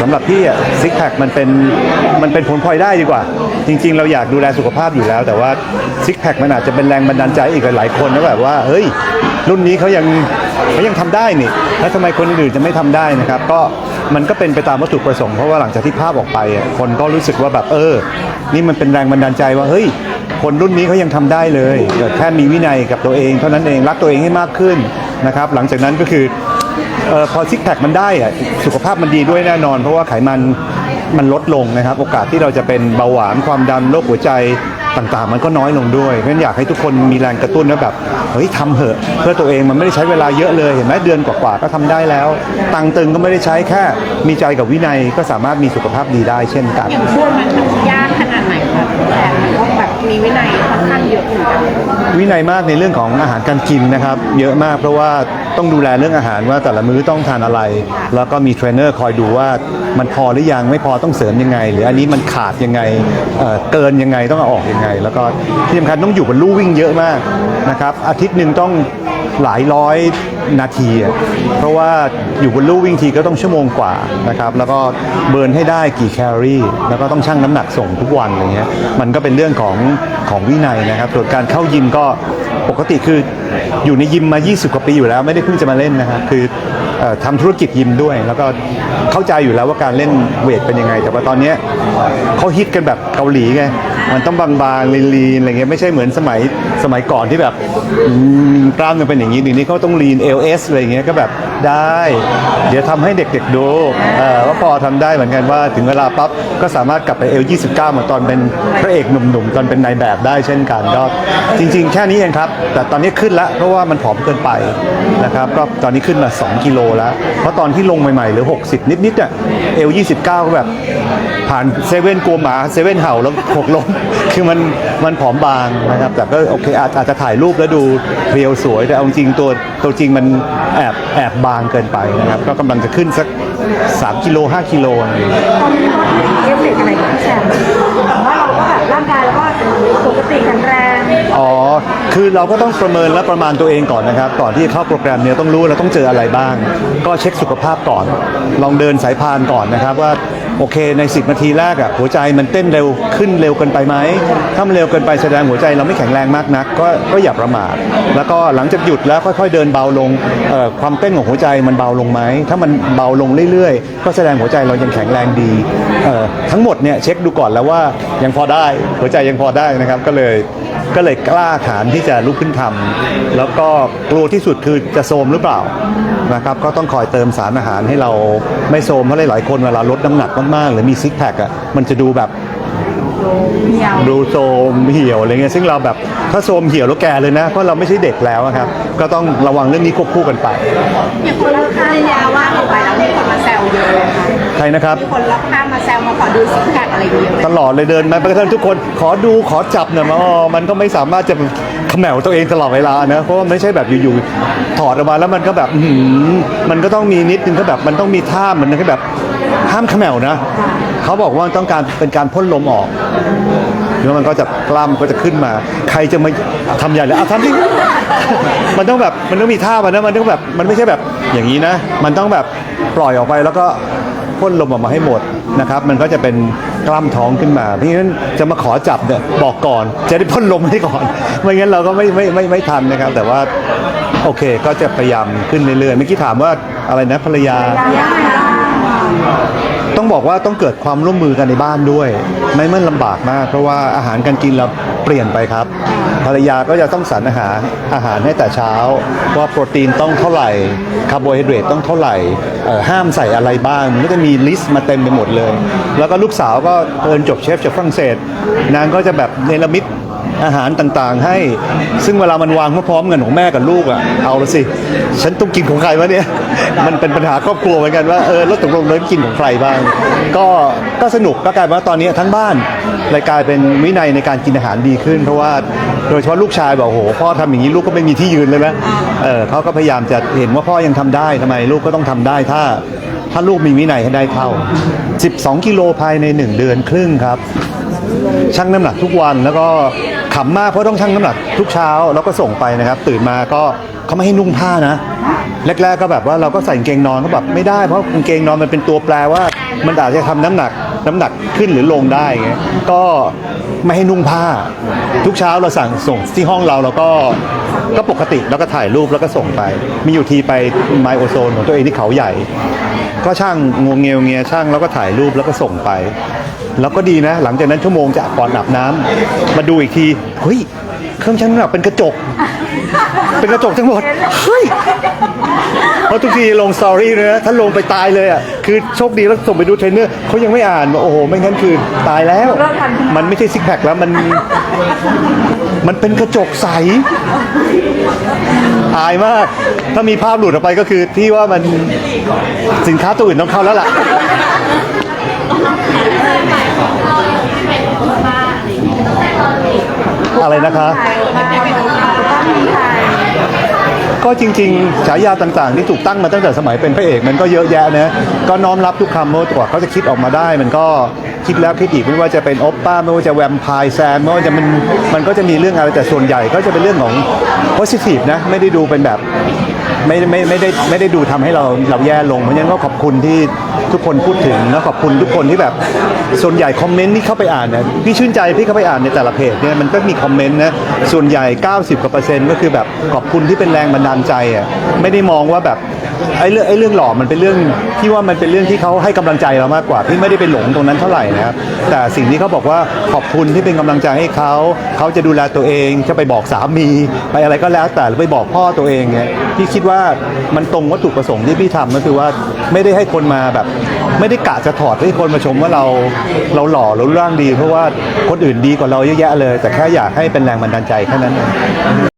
สำหรับพี่อะซิกแพคมันเป็นมันเป็นผลพลอยได้ดีกว่า จริง ๆ เราอยากดูแลสุขภาพอยู่แล้ว แต่ว่าซิกแพคมันอาจจะเป็นแรงบันดาลใจอีกหลายคนนะแบบว่าเฮ้ย รุ่นนี้เขายังเขายังทำได้นี่แล้วทำไมคนอื่นจะไม่ทำได้นะครับ ก็มันก็เป็นไปตามวัตถุประสงค์เพราะว่าหลังจากที่ภาพออกไปอะคนก็รู้สึกว่าแบบเออ นี่มันเป็นแรงบันดาลใจว่าเฮ้ย คนรุ่นนี้เขายังทำได้เลยแค่มีวินัยกับตัวเอง เท่านั้นเองรักตัวเองให้มากขึ้น นะครับหลังจากนั้นก็คือเออพอซิกแพคมันได้อะสุขภาพมันดีด้วยแน่นอน เพราะว่าไขมันมันลดลงนะครับ โอกาสที่เราจะเป็นเบาหวานความดันโรคหัวใจต่างๆ มันก็น้อยลงด้วยเพราะฉะนั้นอยากให้ทุกคนมีแรงกระตุ้นนะแบบเฮ้ยทำเหอะ เพื่อตัวเองมันไม่ได้ใช้เวลาเยอะเลยเห็นไหมเดือนกว่าๆก็ทำได้แล้ว ตังตึงก็ไม่ได้ใช้แค่ มีใจกับวินัยก็สามารถมีสุขภาพดีได้เช่นกันช่วงมันยากขนาดไหนครับ แต่มันต้องแบบมีวินัยค่อนข้างเยอะเหมือนกันวินัยมากในเรื่องของอาหารการกินนะครับ เยอะมากเพราะว่าต้องดูแลเรื่องอาหารว่าแต่ละมื้อต้องทานอะไร แล้วก็มีเทรนเนอร์คอยดูว่ามันพอหรือยังไม่พอต้องเสริมยังไง หรืออันนี้มันขาดยังไงเอ่อเกินยังไงต้องเอาออกยังไง แล้วก็ที่สำคัญต้องอยู่บนลู่วิ่งเยอะมากนะครับอาทิตย์หนึ่งต้อง หลายร้อยนาทีอะเพราะว่าอยู่บนลู่วิ่งทีก็ต้องชั่วโมงกว่านะครับแล้วก็เบิร์นให้ได้กี่แคลอรี่แล้วก็ต้องชั่งน้ำหนักส่งทุกวันอะไรเงี้ยมันก็เป็นเรื่องของของวินัยนะครับส่วนการเข้ายิมก็ปกติคืออยู่ในยิมมา 20 กว่าปีอยู่แล้วไม่ได้เพิ่งจะมาเล่นนะครับคือเอ่อทำธุรกิจยิมด้วย แล้วก็เข้าใจอยู่แล้วว่าการเล่นเวทเป็นยังไง แต่ว่าตอนเนี้ยเขาฮิตกันแบบเกาหลีไง มันต้องบางๆลีนๆอะไรเงี้ยไม่ใช่เหมือนสมัยสมัยก่อนที่แบบอืมกล้ามมันเป็นอย่างนี้เดี๋ยวนี้เขาต้องลีน LS อะไรเงี้ยก็แบบได้ เดี๋ยวทำให้เด็กๆดูเออว่าพอทำได้เหมือนกันว่าถึงเวลาปั๊บก็สามารถกลับไป L29 เหมือนตอนเป็นพระเอกหนุ่มๆ ตอนเป็นนายแบบได้เช่นกันก็จริงๆ แค่นี้เองครับ แต่ตอนนี้ขึ้นแล้วเพราะว่ามันผอมเกินไปนะครับก็ตอนนี้ขึ้นมา 2 กิโลแล้วเพราะตอนที่ลงใหม่ๆเหรือ 60 นิดๆอะ L29 ก็แบบผ่านเซเว่นกลัวหมาเซเว่นเห่าแล้วหกล้มคือมันมันผอมบางนะครับแต่ก็โอเคอาจอาจจะถ่ายรูปแล้วดูเรียวสวย แต่เอาจริงตัวตัวจริงมันแอบแอบบางเกินไปนะครับ ก็กำลังจะขึ้นสัก 3 กิโล 5 กิโลอะไรอย่างเงี้ยเอฟเฟกต์อะไรกับพี่แชมป์ว่า ราก็แบบร่างกายเราก็ปกติแข็งแรงอ๋อ คือเราก็ต้องประเมินและประมาณตัวเองก่อนนะครับ ก่อนที่เข้าโปรแกรมเนี่ยต้องรู้เราต้องเจออะไรบ้าง ก็เช็คสุขภาพก่อน ลองเดินสายพานก่อนนะครับว่าโอเคใน 10 นาทีแรกอะหัวใจมันเต้นเร็วขึ้นเร็วเกินไปไหมถ้ามันเร็วเกินไปแสดงหัวใจเราไม่แข็งแรงมากนัก ก็ก็อย่าประมาทแล้วก็หลังจากหยุดแล้วค่อยๆเดินเบาลงความเต้นของหัวใจมันเบาลงไหมถ้ามันเบาลงเรื่อยๆ ก็แสดงหัวใจเรายังแข็งแรงดีทั้งหมดเนี่ยเช็คดูก่อนแล้วว่ายังพอได้ หัวใจยังพอได้นะครับ ก็เลยก็เลยกล้าขานที่จะลุกขึ้นทำแล้วก็กลัวที่สุดคือจะโทรมหรือเปล่านะครับ ก็ต้องคอยเติมสารอาหารให้เราไม่โทรมเพราะหลายๆคนเวลาลดน้ำหนักมากๆหรือมีซิกแพคอะมันจะดูแบบเหี่ยวดูโทรมเหี่ยวอะไรเงี้ยซึ่งเราแบบถ้าโทรมเหี่ยวแล้วแก่เลยนะ เพราะเราไม่ใช่เด็กแล้วอะครับ ก็ต้องระวังเรื่องนี้ควบคู่กันไปอย่างคนรอบข้างยาว่าออกไปแล้วมีคนมาแซวเยอะเลยค่ะใครนะครับ มีคนรอบข้างมาแซวมาขอดูซิกแพคอะไรอย่างเงี้ยเลยตลอดเลยเดินมาไปกระทั่งทุกคนขอดูขอจับหน่อยมาอ๋อมันก็ไม่สามารถจะเขมวตัวเองตลอดเวลานะเพราะว่าไม่ใช่แบบอยู่ๆถอดออกมาแล้วมันก็แบบอื้อหือมันก็ต้องมีนิดนึงก็แบบมันต้องมีท่าเหมือนกับแบบห้ามเขมวนะเขาบอกว่าต้องการเป็นการพ่นลมออกแล้วมันก็จะกล้ามก็จะขึ้นมา ใครจะมาทำใหญ่เลยอะทำดิมันต้องแบบมันต้องมีท่ามันนะมันต้องแบบมันไม่ใช่แบบอย่างนี้นะ มันต้องแบบ ปล่อยออกไปแล้วก็พ่นลมออกมาให้หมดนะครับมันก็จะเป็นกล้ามท้องขึ้นมา เพราะฉะนั้นจะมาขอจับเนี่ยบอกก่อนจะได้พ่นลมให้ก่อน ไม่งั้นเราก็ไม่ไม่ไม่ไม่ทันนะครับ แต่ว่าโอเคก็จะพยายามขึ้นเรื่อยๆเมื่อกี้ถามว่าอะไรนะภรรยา ต้องบอกว่าต้องเกิดความร่วมมือกันในบ้านด้วย ไม่มันลำบากมาก เพราะว่าอาหารการกินเราเปลี่ยนไปครับ ภรรยาก็จะต้องสรรอาหารอาหารให้แต่เช้า ว่าโปรตีนต้องเท่าไหร่คาร์โบไฮเดรตต้องเท่าไหร่เอ่อห้ามใส่อะไรบ้างมันก็จะมีลิสต์มาเต็มไปหมดเลย แล้วก็ลูกสาวก็เอินจบเชฟจากฝรั่งเศสนางก็จะแบบเนรมิต อาหารต่างๆ ให้ ซึ่งเวลามันวางพร้อมๆกันของแม่กับลูกอะเอาละสิ ฉันต้องกินของใครวะเนี่ย มันเป็นปัญหาครอบครัวเหมือนกันว่าเออแล้วตกลงเรากินของใครบ้าง ก็ก็สนุกก็กลายเป็นว่าตอนนี้ทั้งบ้านเลยกลายเป็นวินัยในการกินอาหารดีขึ้น เพราะว่าโดยเฉพาะลูกชายบอกโอ้โหพ่อทำอย่างนี้ลูกก็ไม่มีที่ยืนเลยนะเออเขาก็พยายามจะเห็นว่าพ่อยังทำได้ทำไมลูกก็ต้องทำได้ถ้าถ้าลูกมีวินัยให้ได้เท่า 12 กิโลภายใน 1 เดือนครึ่งครับ ชั่งน้ำหนักทุกวันแล้วก็ ขำมากเพราะต้องชั่งน้ำหนักทุกเช้าแล้วก็ส่งไปนะครับ ตื่นมาก็เขาไม่ให้นุ่งผ้านะ แรกๆก็แบบว่าเราก็ใส่กางเกงนอนก็แบบไม่ได้เพราะกางเกงนอนมันเป็นตัวแปรว่า มันอาจจะทำน้ำหนัก น้ำหนักขึ้นหรือลงได้ไงก็ไม่ให้นุ่งผ้า ทุกเช้าเราสั่งส่งที่ห้องเราเราก็ก็ปกติแล้วก็ถ่ายรูปแล้วก็ส่งไป มีอยู่ทีไปไมโอโซนของตัวเองที่เขาใหญ่ ก็ช่างงวงเงียวเงียช่างแล้วก็ถ่ายรูปแล้วก็ส่งไป แล้วก็ดีนะ หลังจากนั้นชั่วโมงจะก่อนอาบน้ำมาดูอีกทีเฮ้ยเครื่องชั่งน้ำหนักเป็นกระจก เป็นกระจกทั้งหมด เฮ้ย เพราะทุกทีลงสตอรี่เลยนะถ้าลงไปตายเลยอะ คือโชคดีแล้วส่งไปดูเทรนเนอร์เขายังไม่อ่านว่าโอ้โห ไม่งั้นคือตายแล้วเลิกทันมันไม่ใช่ซิกแพคแล้ว มัน มันเป็นกระจกใส อายมาก ถ้ามีภาพหลุดออกไปก็คือที่ว่ามันสินค้าตัวอื่นต้องเข้าแล้วล่ะอะไรนะคะ ไทยมาต้องมีไทย ก็จริงๆฉายาต่างๆที่ถูกตั้งมาตั้งแต่สมัยเป็นพระเอกมันก็เยอะแยะนะก็น้อมรับทุกคำเมื่อกว่าเขาจะคิดออกมาได้ มันก็คิดแล้วคิดอีกไม่ว่าจะเป็นโอปป้าไม่ว่าจะแวมไพร์แซมไม่ว่าจะมันมันก็จะมีเรื่องอะไรแต่ส่วนใหญ่ก็จะเป็นเรื่องของโพสิทีฟนะไม่ได้ดูเป็นแบบไม่ไม่ไม่ได้ไม่ได้ดูทำให้เราเราแย่ลงเพราะฉะนั้นก็ขอบคุณที่ ทุกคนพูดถึงแล้วขอบคุณทุกคนที่แบบส่วนใหญ่คอมเมนต์ที่เข้าไปอ่านเนี่ยพี่ชื่นใจพี่เข้าไปอ่านในแต่ละเพจเนี่ยมันก็มีคอมเมนต์นะส่วนใหญ่ 90กว่าเปอร์เซ็นต์ก็คือแบบขอบคุณที่เป็นแรงบันดาลใจอะไม่ได้มองว่าแบบ ไอ้เรื่องไอ้เรื่องหล่อมันเป็นเรื่องที่ว่ามันเป็นเรื่องที่เขาให้กำลังใจเรามากกว่าพี่ไม่ได้ไปหลงตรงนั้นเท่าไหร่นะครับแต่สิ่งที่เขาบอกว่าขอบคุณที่เป็นกำลังใจให้เขาเขาจะดูแลตัวเองจะไปบอกสามีไปอะไรก็แล้ว แต่หรือไปบอกพ่อตัวเองเนี่ยพี่คิดว่ามันตรงวัตถุประสงค์ที่พี่ทำก็คือว่าไม่ได้ให้คนมาแบบ ไม่ได้กะจะถอดให้คนมาชมว่าเราเราหล่อเรารูปร่างดี เพราะว่าคนอื่นดีกว่าเราเยอะแยะเลย แต่แค่อยากให้เป็นแรงบันดาลใจแค่นั้นเอง